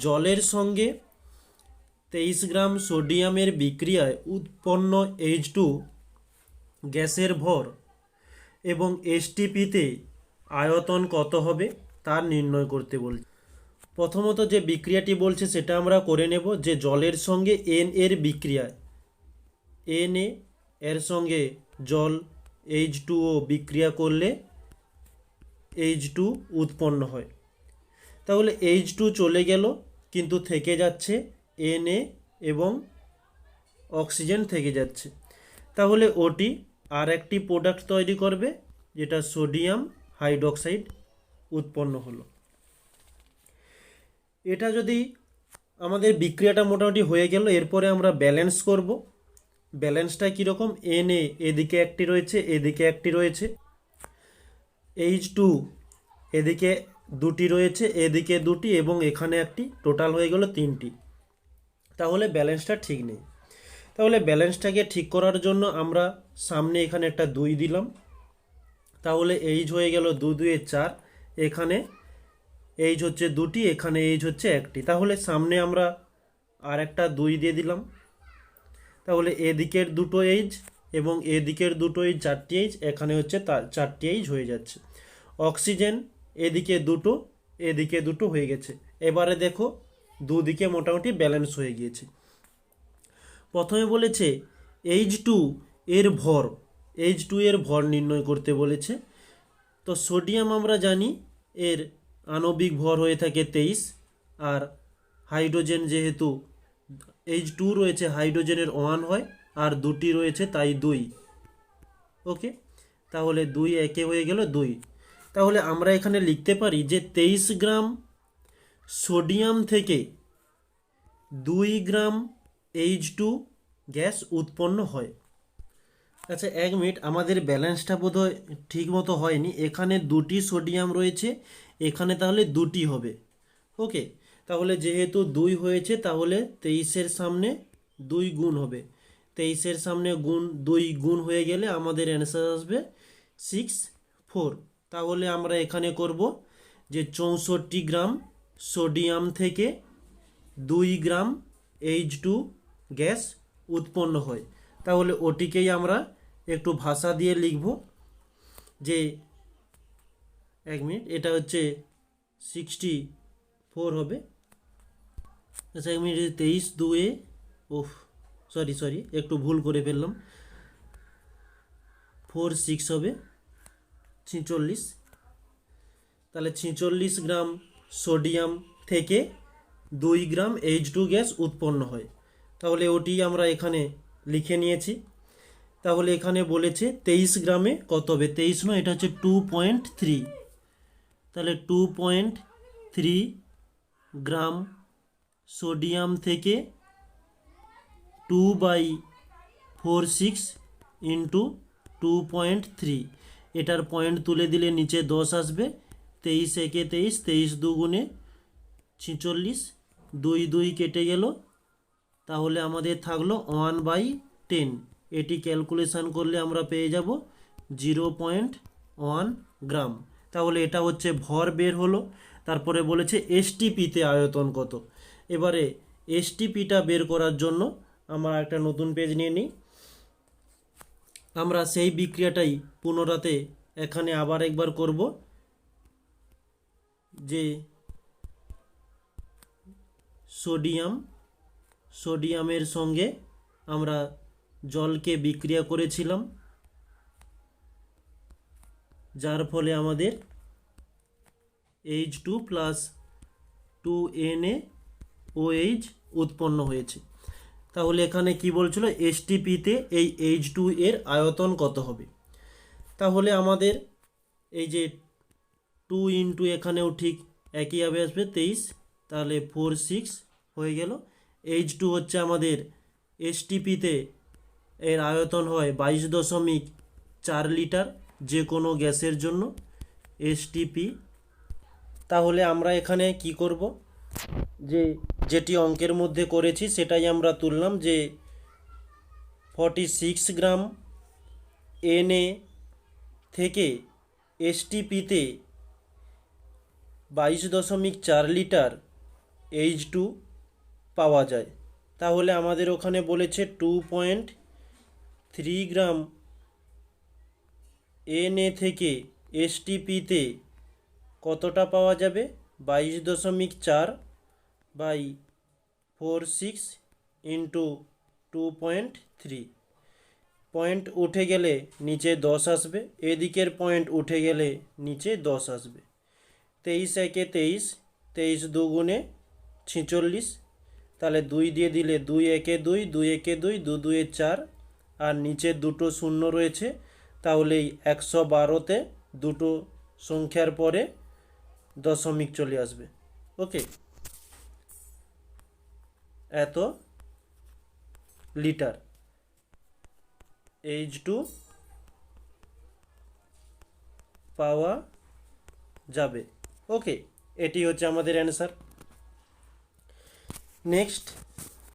জলের সঙ্গে তেইশ গ্রাম সোডিয়ামের বিক্রিয়ায় উৎপন্ন এইচ টু গ্যাসের ভর এবং এসটিপিতে আয়তন কত হবে তা নির্ণয় করতে বলছে। প্রথমত যে বিক্রিয়াটি বলছে সেটা আমরা করে নেব যে জলের সঙ্গে এন এর বিক্রিয়ায় এন এ এর সঙ্গে জল এইচ টু ও বিক্রিয়া করলে এইচ টু উৎপন্ন হয়। তাহলে এইচ টু চলে গেল, কিন্তু থেকে যাচ্ছে এন এ এবং অক্সিজেন থেকে যাচ্ছে। তাহলে ওটি আর একটি প্রোডাক্ট তৈরি করবে, যেটা সোডিয়াম হাইড্রোক্সাইড উৎপন্ন হলো। এটা যদি আমাদের বিক্রিয়াটা মোটামুটি হয়ে গেল, এরপরে আমরা ব্যালেন্স করব। ব্যালেন্সটা কীরকম? এন এ এদিকে একটি রয়েছে, এদিকে একটি রয়েছে। এইচ টু এদিকে দুটি রয়েছে, এদিকে দুটি এবং এখানে একটি। টোটাল হয়ে গেল তিনটি। তাহলে ব্যালেন্সটা ঠিক নেই। তাহলে ব্যালেন্সটাকে ঠিক করার জন্য আমরা সামনে এখানে একটা দুই দিলাম। তাহলে এইচ হয়ে গেল দু দুয়ে চার, এখানে এইচ হচ্ছে দুটি, এখানে এইচ হচ্ছে একটি। তাহলে সামনে আমরা আর একটা দুই দিয়ে দিলাম। তাহলে এদিকের দুটো এইচ এবং এদিকের দুটো এইচ চারটি এইচ, এখানে হচ্ছে চারটি এইচ হয়ে যাচ্ছে। অক্সিজেন এদিকে দুটো এদিকে দুটো হয়ে গেছে। এবারে দেখো, দুদিকে মোটামুটি ব্যালেন্স হয়ে গিয়েছে। প্রথমে বলেছে এইচ টু এর ভর এইচ টু এর ভর নির্ণয় করতে বলেছে। তো সোডিয়াম আমরা জানি, এর আণবিক ভর হয়ে থাকে তেইশ, আর হাইড্রোজেন যেহেতু এইচ টু রয়েছে হাইড্রোজেনের ওয়ান হয়, আর দুটি রয়েছে তাই দুই। ওকে তাহলে দুই একে হয়ে গেল দুই। তাহলে আমরা এখানে লিখতে পারি যে তেইশ গ্রাম সোডিয়াম থেকে দুই গ্রাম এইচ টু গ্যাস উৎপন্ন হয়। আচ্ছা এক মিনিট, আমাদের ব্যালেন্সটা বোধহয় ঠিক মতো হয়নি। এখানে দুটি সোডিয়াম রয়েছে, এখানে তাহলে দুটি হবে। ওকে, তাহলে যেহেতু দুই হয়েছে, তাহলে তেইশের সামনে দুই গুণ হবে। তেইশের সামনে গুণ, দুই গুণ হয়ে গেলে আমাদের অ্যান্সার আসবে সিক্স ফোর তাহলে আমরা এখানে করব যে চৌষট্টি গ্রাম সোডিয়াম থেকে দুই গ্রাম এইচ টু গ্যাস উৎপন্ন হয়। তাহলে ওটিকেই আমরা একটু ভাষা দিয়ে লিখব যে এক মিনিট, এটা হচ্ছে সিক্সটি ফোর হবে। আচ্ছা এক মিনিট, তেইশ দুয়ে ওফ সরি সরি একটু ভুল করে ফেললাম। ফোর সিক্স হবে। ছিচল্লিশ। তাহলে ছিচল্লিশ গ্রাম সোডিয়াম থেকে দুই গ্রাম এইচ টু গ্যাস উৎপন্ন হয়। তাহলে ওটি আমরা এখানে লিখে নিয়েছি। তাহলে এখানে বলেছে তেইশ গ্রামে কত হবে? তেইশ নয়, এটা হচ্ছে টু পয়েন্ট থ্রি তাহলে two point three gram sodium থেকে two by four six into two point three এটার পয়েন্ট তুলে দিলে নিচে দশ আসবে। তেইশ একে তেইশ তেইশ দুগুণে ছিচল্লিশ, দুই দুই কেটে গেল। তাহলে আমাদের থাকল ওয়ান বাই টেন এটি ক্যালকুলেশান করলে আমরা পেয়ে যাব জিরো পয়েন্ট ওয়ান গ্রাম তাহলে এটা হচ্ছে ভর বের হলো। তারপরে বলেছে এসটিপিতে আয়তন কত। এবারে এসটিপিটা বের করার জন্য আমরা একটা নতুন পেজ নিয়ে নিই। আমরা সেই বিক্রিয়াটাই পুনরাতে এখানে আবার একবার করব, যে সোডিয়াম, সোডিয়ামের সঙ্গে আমরা জলকে বিক্রিয়া করেছিলাম, যার ফলে আমাদের H two plus two N A O H উৎপন্ন হয়েছে। তাহলে এখানে কি বলছিল? এসটিপিতে এই এইচ টু এর আয়তন কত হবে? তাহলে আমাদের এই যে টু ইন্টু এখানেও ঠিক একইভাবে আসবে, তেইশ। তাহলে ফোর সিক্স হয়ে গেল। এইচ টু হচ্ছে আমাদের এস এসটিপিতে এর আয়তন হয় বাইশ দশমিক চার লিটার যে কোনো গ্যাসের জন্য এস এসটিপি তাহলে আমরা এখানে কি করব? যে যেটি অঙ্কের মধ্যে করেছি, সেটাই আমরা তুললাম যে ফর্টি সিক্স গ্রাম এনএ থেকে এসটিপিতে বাইশ দশমিক চার লিটার এইচ টু পাওয়া যায়। তাহলে আমাদের ওখানে বলেছে two point three gram N A থেকে এসটিপিতে কতটা পাওয়া যাবে? বাইশ দশমিক চার by four six into two point three point উঠে গেলে নিচে দশ আসবে, এদিকের পয়েন্ট উঠে গেলে নিচে দশ আসবে। তেইশ একে তেইশ তেইশ দুগুণে ছিচল্লিশ। তাহলে দুই দিয়ে দিলে দুই একে দুই দুই একে দুই, দু দুয়ে চার। আর নিচে দুটো শূন্য রয়েছে, তাহলে এই একশো বারোতে দুটো সংখ্যার পরে দশমিক চলে আসবে। ওকে? এত লিটার। এইচ টু পাওয়া যাবে। ওকে এটি হচ্ছে আমাদের অ্যান্সার নেক্সট